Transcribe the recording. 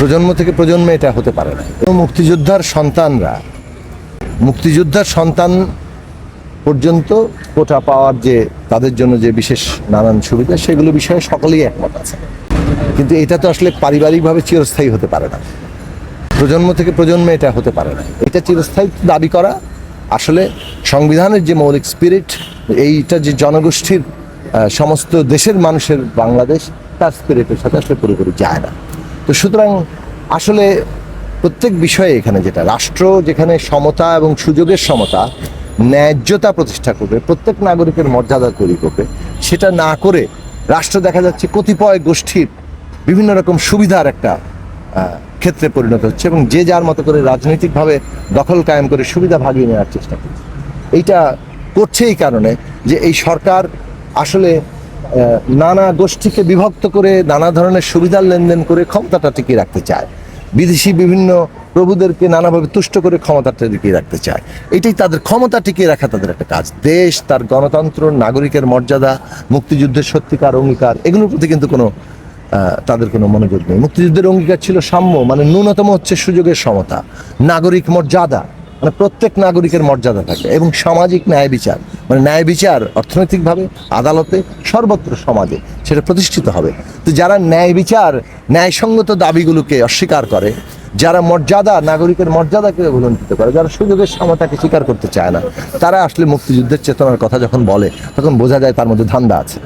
প্রজন্ম থেকে প্রজন্মে এটা হতে পারে না। মুক্তিযোদ্ধার সন্তানরা, মুক্তিযোদ্ধার সন্তান পর্যন্ত কোটা পাওয়ার যে তাদের জন্য যে বিশেষ নানান সুবিধা, সেগুলো বিষয়ে সকলেই একমত আছে। কিন্তু এটা তো আসলে পারিবারিকভাবে চিরস্থায়ী হতে পারে না। প্রজন্ম থেকে প্রজন্মে এটা হতে পারে না। এটা চিরস্থায়ী দাবি করা, আসলে সংবিধানের যে মৌলিক স্পিরিট এইটা যে জনগোষ্ঠীর সমস্ত দেশের মানুষের বাংলাদেশ, তার স্পিরিটের সাথে আসলে পুরোপুরি যায় না। তো সুতরাং আসলে প্রত্যেক বিষয়ে এখানে যেটা, রাষ্ট্র যেখানে সমতা এবং সুযোগের সমতা ন্যায্যতা প্রতিষ্ঠা করবে, প্রত্যেক নাগরিকের মর্যাদা তৈরি করবে, সেটা না করে রাষ্ট্র দেখা যাচ্ছে কতিপয় গোষ্ঠীর বিভিন্ন রকম সুবিধার একটা ক্ষেত্রে পরিণত হচ্ছে এবং যে যার মতো করে রাজনৈতিকভাবে দখল কায়েম করে সুবিধা ভাগিয়ে নেওয়ার চেষ্টা করছে। এইটা করছে এই কারণে যে এই সরকার আসলে নানা গোষ্ঠীকে বিভক্ত করে নানা ধরনের সুবিধার লেনদেন করে ক্ষমতাটা টিকিয়ে রাখতে চায়। বিদেশি বিভিন্ন প্রভুদেরকে নানাভাবে তুষ্ট করে ক্ষমতাটা টিকিয়ে রাখতে চায়। এটাই তাদের ক্ষমতা টিকিয়ে রাখা তাদের একটা কাজ। দেশ, তার গণতন্ত্র, নাগরিকের মর্যাদা, মুক্তিযুদ্ধের সত্যিকার অঙ্গীকার, এগুলোর প্রতি কিন্তু কোনো তাদের কোনো মনোযোগ নেই। মুক্তিযুদ্ধের অঙ্গীকার ছিল সাম্য মানে ন্যূনতম হচ্ছে সুযোগের সমতা। নাগরিক মর্যাদা মানে প্রত্যেক নাগরিকের মর্যাদা থাকে এবং সামাজিক ন্যায় বিচার মানে ন্যায় বিচার অর্থনৈতিকভাবে, আদালতে, সর্বত্র সমাজে সেটা প্রতিষ্ঠিত হবে। তো যারা ন্যায় বিচার, ন্যায়সঙ্গত দাবিগুলোকে অস্বীকার করে, যারা মর্যাদা, নাগরিকের মর্যাদাকে অবলম্বিত করে, যারা সুযোগের সমতাকে স্বীকার করতে চায় না, তারা আসলে মুক্তিযুদ্ধের চেতনার কথা যখন বলে, তখন বোঝা যায় তার মধ্যে ধান্দা আছে।